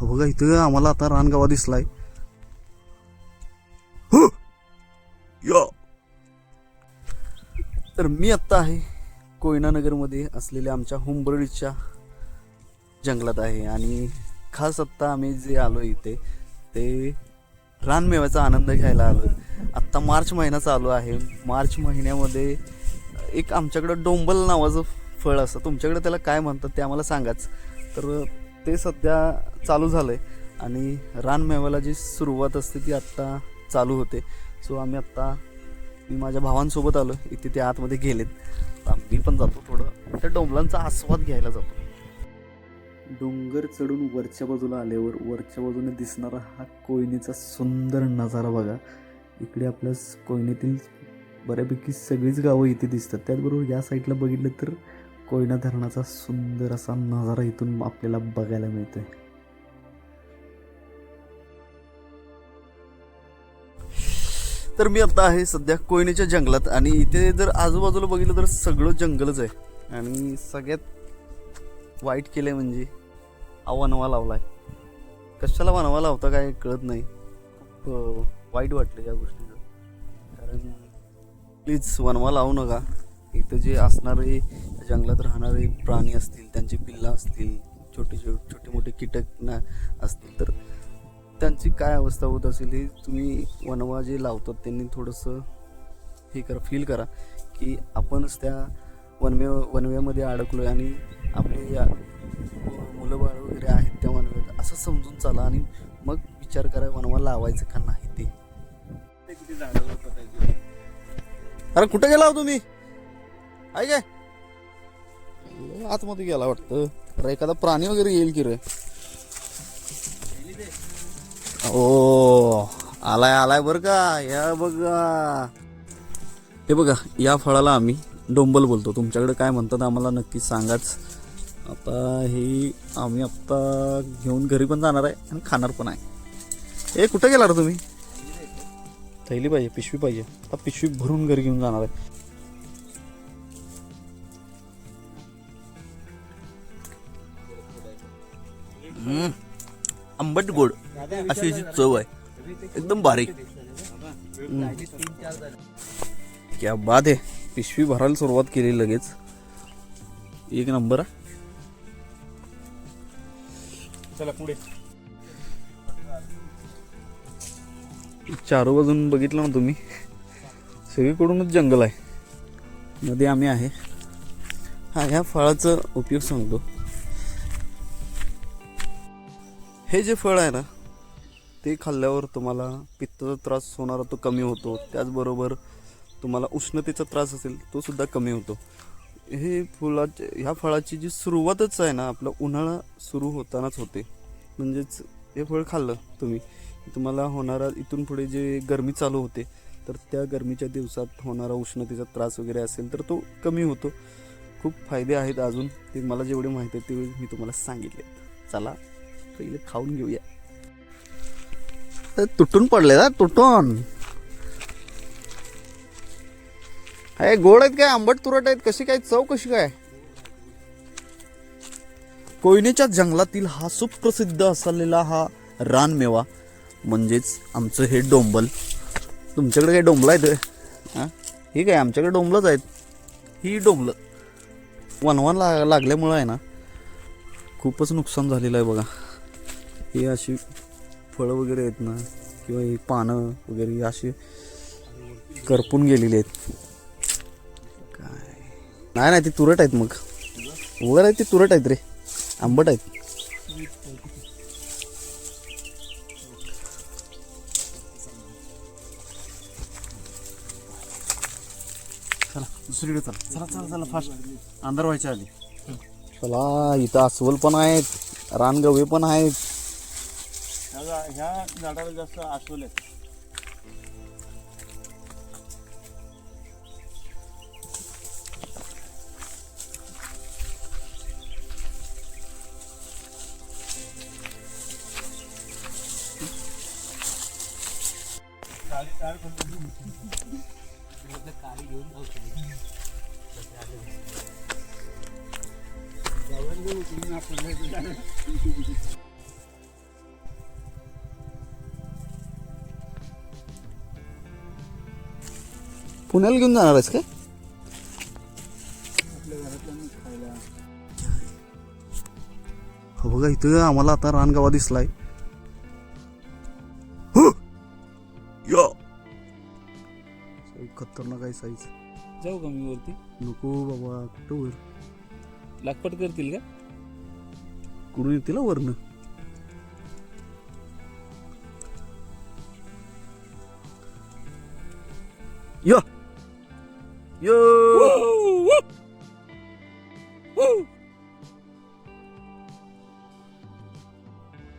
हो बघा इथं आम्हाला आता रानगावा दिसलाय. या! तर मी आत्ता आहे कोयनानगरमध्ये असलेल्या आमच्या हुंबर्डीच्या जंगलात आहे आणि खास आत्ता आम्ही जे आलो इथे ते रानमेव्याचा आनंद घ्यायला आलो. आत्ता मार्च महिना चालू आहे. मार्च महिन्यामध्ये एक आमच्याकडं डोंबल नावाचं फळ असतं. तुमच्याकडे त्याला काय म्हणतात ते आम्हाला सांगाच. तर ते सध्या चालू झालं आहे आणि रानमेव्याला जी सुरुवात असते ती आत्ता चालू होते. सो आम्ही आत्ता मी माझ्या भावांसोबत आलो. इथे ते आतमध्ये गेलेत. आम्ही पण जातो थोडं. त्या डोंबलांचा आस्वाद घ्यायला जातो. डोंगर चढून वरच्या बाजूला आल्यावर वरच्या बाजूने दिसणारा हा कोयनेचा सुंदर नजारा बघा. इकडे आपल्या कोयनेतील बऱ्यापैकी सगळीच गावं इथे दिसतात. त्याचबरोबर या साईडला बघितलं तर कोयना धरणाचा सुंदर असा नजारा इथून आपल्याला बघायला मिळतो आहे तर मी आता आहे सध्या कोयनेच्या जंगलात आणि इथे जर आजूबाजूला बघितलं तर सगळं जंगलच आहे. आणि सगळ्यात वाईट केलं आहे म्हणजे हा वनवा लावलाय. कशाला वनवा लावता काय कळत नाही. खूप वाईट वाटलं या गोष्टीचं. कारण प्लीज वनवा लावू नका. इथं जे असणारे जंगलात राहणारे प्राणी असतील त्यांची पिल्लं असतील छोटे छोटे छोटे मोठे कीटक ना असतील तर त्यांची काय अवस्था होत असेल हे तुम्ही वनवा जे लावतात त्यांनी थोडंसं हे करा फील करा की आपणच त्या वनवे वनव्यामध्ये अडकलो आहे आणि आपले या मुलं बाळ वगैरे आहेत त्या वनव्यात. असं समजून चाला आणि मग विचार करा वनवा लावायचं का नाही ते. अरे कुठे गेला हो तुम्ही? आहे काय? आतमध्ये गेला वाटतं. अरे एखादा प्राणी वगैरे येईल की रे? ओ आलाय आलाय बर का. या बघा. हे बघा या फळाला आम्ही डोंबल बोलतो. तुमच्याकडे काय म्हणतात आम्हाला नक्की सांगाच. आता हे आम्ही आत्ता घेऊन घरी पण जाणार आहे आणि खाणार पण आहे. ए कुठं गेला रे तुम्ही? थैली पाहिजे पिशवी पाहिजे. आता पिशवी भरून घरी घेऊन जाणार आहे. आंबट गोड. अशी अशी चव आहे. एकदम बारीक. क्या बाद आहे. पिशवी भरायला सुरुवात केली लगेच. एक नंबर. चला पुढे. चारो बाजून बघितलं ना तुम्ही. सगळीकडूनच जंगल आहे. मध्ये आम्ही आहे. हा ह्या फळाचा उपयोग सांगतो. हे जे फळ आहे ना ते खाल्ल्यावर तुम्हाला पित्ताचा त्रास होणारा तो कमी होतो. त्याचबरोबर तुम्हाला उष्णतेचा त्रास असेल तो सुद्धा कमी होतो. हे फुलाचे ह्या फळाची जी सुरुवातच आहे ना आपला उन्हाळा सुरू होतानाच होते. म्हणजेच हे फळ खाल्लं तुम्ही तुम्हाला होणारा इथून पुढे जे गरमी चालू होते तर त्या गरमीच्या दिवसात होणारा उष्णतेचा त्रास वगैरे असेल तर तो कमी होतो. खूप फायदे आहेत अजून ते मला जेवढे माहीत आहेत तेवढे मी तुम्हाला सांगितले चला पहिले खाऊन घेऊया. तुटून पडले ना तुटून. आहे गोड आहेत काय? आंबट तुरट आहेत? कशी काय? चव कशी काय? कोयनेच्या जंगलातील हा सुप्रसिद्ध असलेला हा रानमेवा म्हणजेच आमचं हे डोंबल. तुमच्याकडे काय डोंबलं आहेत हां? हे काय आमच्याकडे डोंबलंच आहेत. ही डोंबलं. वनवन ला लागल्यामुळं आहे ना खूपच नुकसान झालेलं आहे बघा. ही अशी फळं वगैरे आहेत ना किंवा ही पानं वगैरे अशी करपून गेलेली आहेत. काय? नाही नाही ती तुरट आहेत मग. वर आहे ती तुरट आहेत रे. आंबट आहेत. चला दुसरीकडे चला. चला चला चला फास्ट अंधार व्हायच्या आधी. चला इथं अस्वल पण आहेत रानगवे पण आहेत. ह्या झा- ह्या झाडाला जास्त आसवले आहेत. पुण्याला घेऊन जाणार आहेस काय? हो बघा इथं आम्हाला आता रानगावा दिसलाय. हो! खतरनाक आहे साईज जाऊ का मी वरती? नको बाबा कुठं वर? लागपट करतील का? कुठून येतील वरनं? या! यो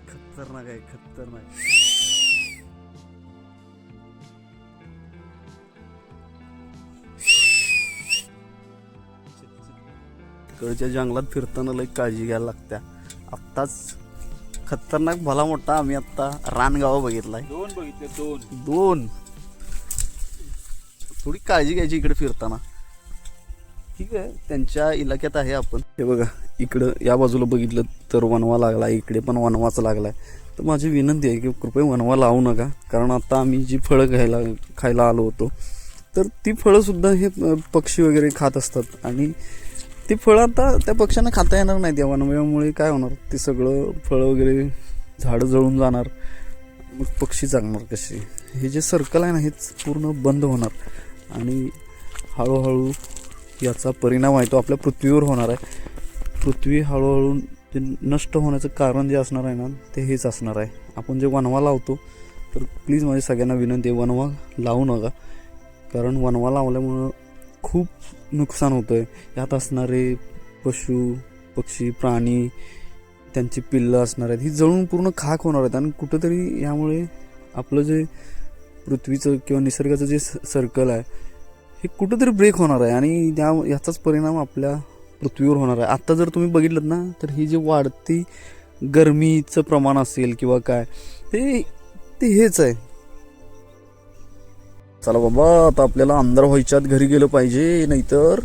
खतरनाक आहे खतरनाक. तिकडच्या जंगलात फिरताना लई काळजी घ्यायला लागत्या. आत्ताच खतरनाक भला मोठा आम्ही आत्ता रानगावा बघितलाय. दोन बघितले दोन. दोन. थोडी काळजी घ्यायची इकडे फिरताना. ठीक आहे त्यांच्या इलाक्यात आहे आपण. हे बघा इकडं या बाजूला बघितलं तर वनवा लागला इकडे पण वनवाच आहे तर माझी विनंती आहे की कृपया वनवा लावू नका कारण आता आम्ही जी फळं घ्यायला खायला आलो होतो तर ती फळंसुद्धा हे पक्षी वगैरे खात असतात. आणि ती फळं आता त्या पक्ष्यांना खाता येणार नाहीत या वनवयामुळे काय होणार? ते सगळं फळं वगैरे झाडं जळून जाणार. मग पक्षी जागणार कसे? हे जे सर्कल आहे ना हेच पूर्ण बंद होणार. आणि हळूहळू याचा परिणाम आहे तो आपल्या पृथ्वीवर होणार आहे. पृथ्वी हळूहळू जे नष्ट होण्याचं कारण जे असणार आहे ना ते हेच असणार आहे. आपण जे वनवा लावतो तर प्लीज माझी सगळ्यांना विनंती आहे वनवा लावू नका. कारण वनवा लावल्यामुळं खूप नुकसान होतं आहे यात असणारे पशु पक्षी प्राणी त्यांची पिल्लं असणार आहेत. ही जळून पूर्ण खाक होणार आहेत. आणि कुठंतरी यामुळे आपलं जे पृथ्वीचं किंवा निसर्गाचं जे सर्कल आहे हे कुठंतरी ब्रेक होणार आहे आणि त्या याचाच परिणाम आपल्या पृथ्वीवर होणार आहे. आत्ता जर तुम्ही बघितलं ना तर ही जी वाढती गरमीचं प्रमाण असेल किंवा काय ते ते हेच आहे. चला बाबा आता आपल्याला अंधार व्हायच्यात घरी गेलं पाहिजे नाहीतर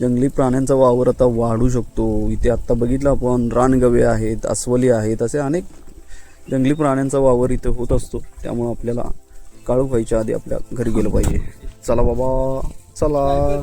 जंगली प्राण्यांचा वावर आता वाढू शकतो. इथे आत्ता बघितलं आपण रानगवे आहेत अस्वली आहेत असे अनेक जंगली प्राण्यांचा वावर इथे होत असतो. त्यामुळे आपल्याला काळू व्हायच्या आधी आपल्या घरी गेलं पाहिजे. चला बाबा चला.